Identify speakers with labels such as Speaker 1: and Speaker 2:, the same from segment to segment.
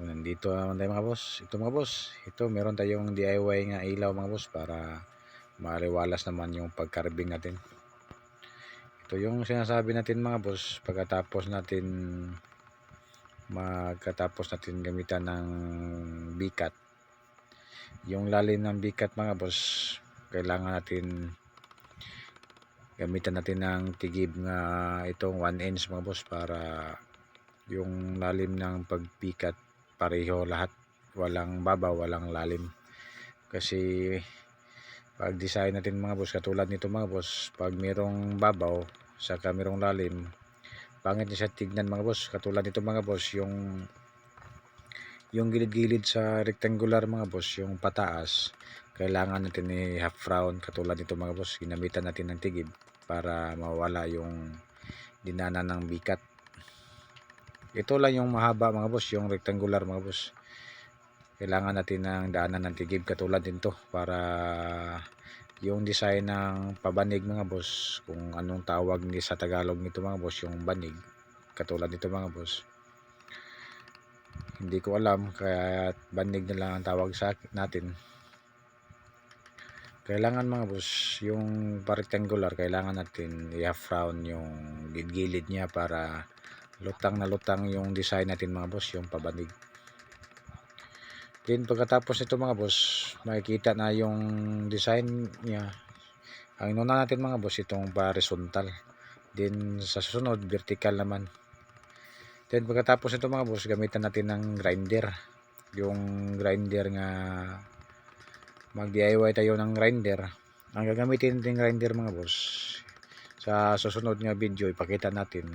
Speaker 1: Nandito naman tayo mga boss. Ito mga boss, ito meron tayong DIY nga ilaw mga boss para maliwalas naman yung pagkarbing natin. Ito yung sinasabi natin mga boss pagkatapos natin magkatapos natin gamitan ng bikat. Yung lalim ng bikat mga boss, kailangan natin gamitan natin ng tigib nga itong 1 inch mga boss para yung lalim ng pagpikat pareho lahat. Walang baba walang lalim. Kasi pag design natin mga boss katulad nito mga boss pag merong babaw saka merong lalim pangit niya siya tignan mga boss. Katulad nito mga boss yung yung gilid-gilid sa rectangular mga boss yung pataas kailangan natin ni half round. Katulad nito mga boss ginamitan natin ng tigib para mawala yung dinana ng bikat ito lang yung mahaba mga boss, yung rectangular mga boss. Kailangan natin ng daanan ng tigib katulad nito para yung design ng pabanig mga boss, kung anong tawag ni sa Tagalog nito mga boss, yung banig. Katulad nito mga boss. Hindi ko alam kaya banig na lang ang tawag sa natin. Kailangan mga boss, yung rectangular, kailangan natin i-half round yung gilid niya para lutang na lutang yung design natin mga boss yung pabanig then pagkatapos nito mga boss makikita na yung design niya. Ang inuna natin mga boss itong horizontal. Then sa susunod vertical naman. Then pagkatapos nito mga boss gamitan natin ng grinder. Yung grinder nga mag DIY tayo ng grinder. Ang gagamitin natin grinder mga boss sa susunod nga video ipakita natin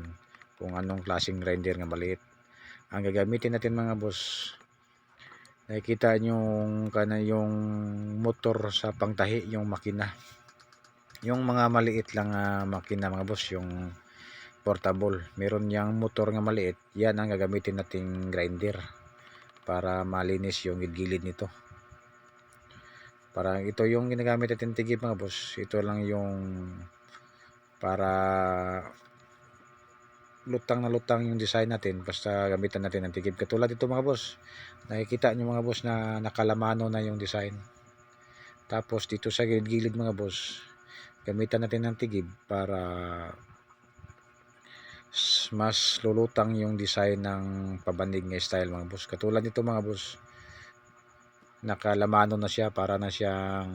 Speaker 1: kung anong klaseng grinder nga maliit. Ang gagamitin natin mga boss nakikita nyo kana yung motor sa pangtahi yung makina. Yung mga maliit lang uh, makina mga boss yung portable. Meron yang motor nga maliit yan ang gagamitin nating grinder para malinis yung gilid nito. Para ito yung ginagamit natin tigib mga boss. Ito lang yung para lutang na lutang yung design natin basta gamitan natin ng tigib. Katulad ito mga boss nakikita nyo mga boss na nakalamano na yung design. Tapos dito sa gilid-gilid mga boss gamitan natin ng tigib para mas lulutang yung design ng pabandig nga style mga boss. Katulad nito mga boss nakalamano na siya para na siyang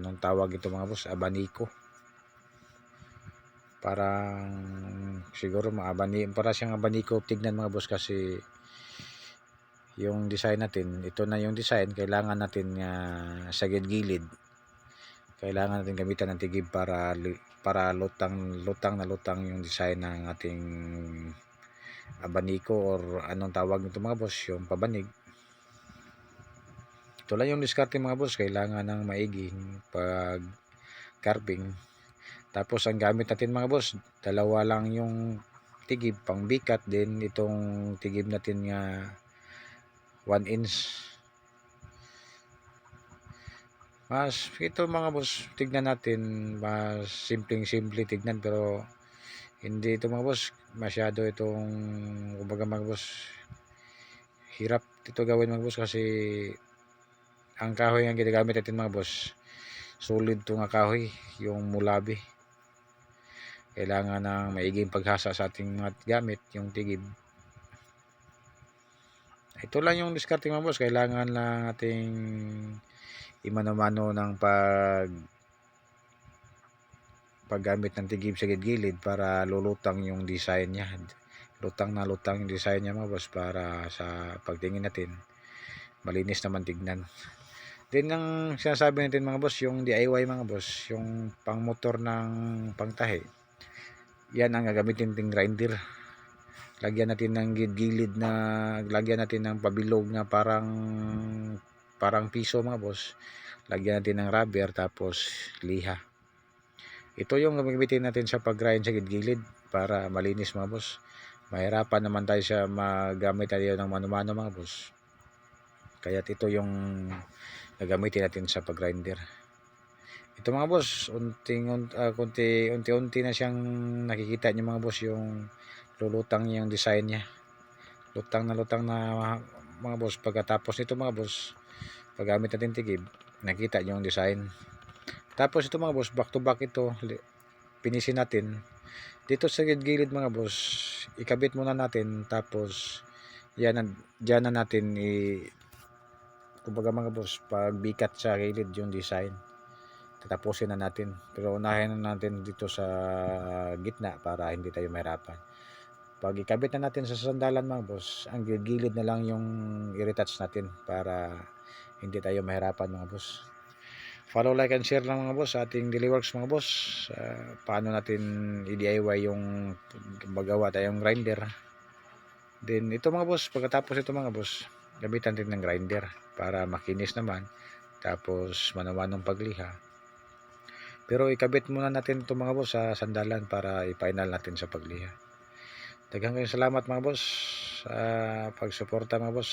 Speaker 1: anong tawag ito mga boss? Abaniko parang siguro maabani para siyang abaniko tignan mga boss kasi yung design natin ito na yung design kailangan natin uh, sa gilid kailangan natin gamitan ng tigib para para lutang lutang na lutang yung design ng ating abaniko or anong tawag nito mga boss yung pabanig. Ito lang yung diskarte mga boss kailangan ng maiging pag carving tapos ang gamit natin mga boss, dalawa lang yung tigib. Pang bikat din itong tigib natin nga 1 inch. Mas ito mga boss, tignan natin. Mas simpleng simple tignan pero hindi ito mga boss. Masyado itong kumbaga mga boss hirap ito gawin mga boss kasi ang kahoy ang ginagamit natin mga boss. Solid to kahoy yung mulabi kailangan ng maiging paghasa sa ating mga gamit yung tigib. Ito lang yung diskarte mga boss. Kailangan lang ating imano-mano ng pag paggamit ng tigib sa gilid para lulutang yung design niya. Lutang na lutang yung design niya mga boss para sa pagtingin natin. Malinis naman tignan. Din ang sinasabi natin mga boss yung DIY mga boss yung pang motor ng pangtahi yan ang gagamitin ting grinder. Lagyan natin ng gilid na lagyan natin ng pabilog na parang parang piso mga boss. Lagyan natin ng rubber tapos liha. Ito yung gagamitin natin sa pag grind sa gilid para malinis mga boss. Mahirapan naman tayo sa magamit tayo ng mano-mano mga boss. Kaya ito yung gagamitin natin sa pag grinder ito mga boss unting uh, kunti unti-unti na siyang nakikita niyo mga boss yung lulutang yung design niya. Lutang na lutang na mga boss pagkatapos nito mga boss paggamit natin tigib nakita yung design. Tapos ito mga boss back to back ito pinisin natin. Dito sa gilid mga boss ikabit muna natin tapos yan dyan na natin i kumbaga mga boss pag bikat sa gilid yung design tatapusin na natin. Pero unahin na natin dito sa gitna para hindi tayo mahirapan. Pag ikabit na natin sa sandalan mga boss ang gilid na lang yung i-retouch natin para hindi tayo mahirapan mga boss. Follow like and share lang mga boss sa ating daily works mga boss. Ah, paano natin i-DIY yung magawa tayong grinder. Then ito mga boss pagkatapos ito mga boss gamitan din ng grinder para makinis naman tapos manawan ng pagliha pero ikabit muna natin ito mga boss sa sandalan para i-final natin sa pagliha. Daghang kayong salamat mga boss sa pagsuporta mga boss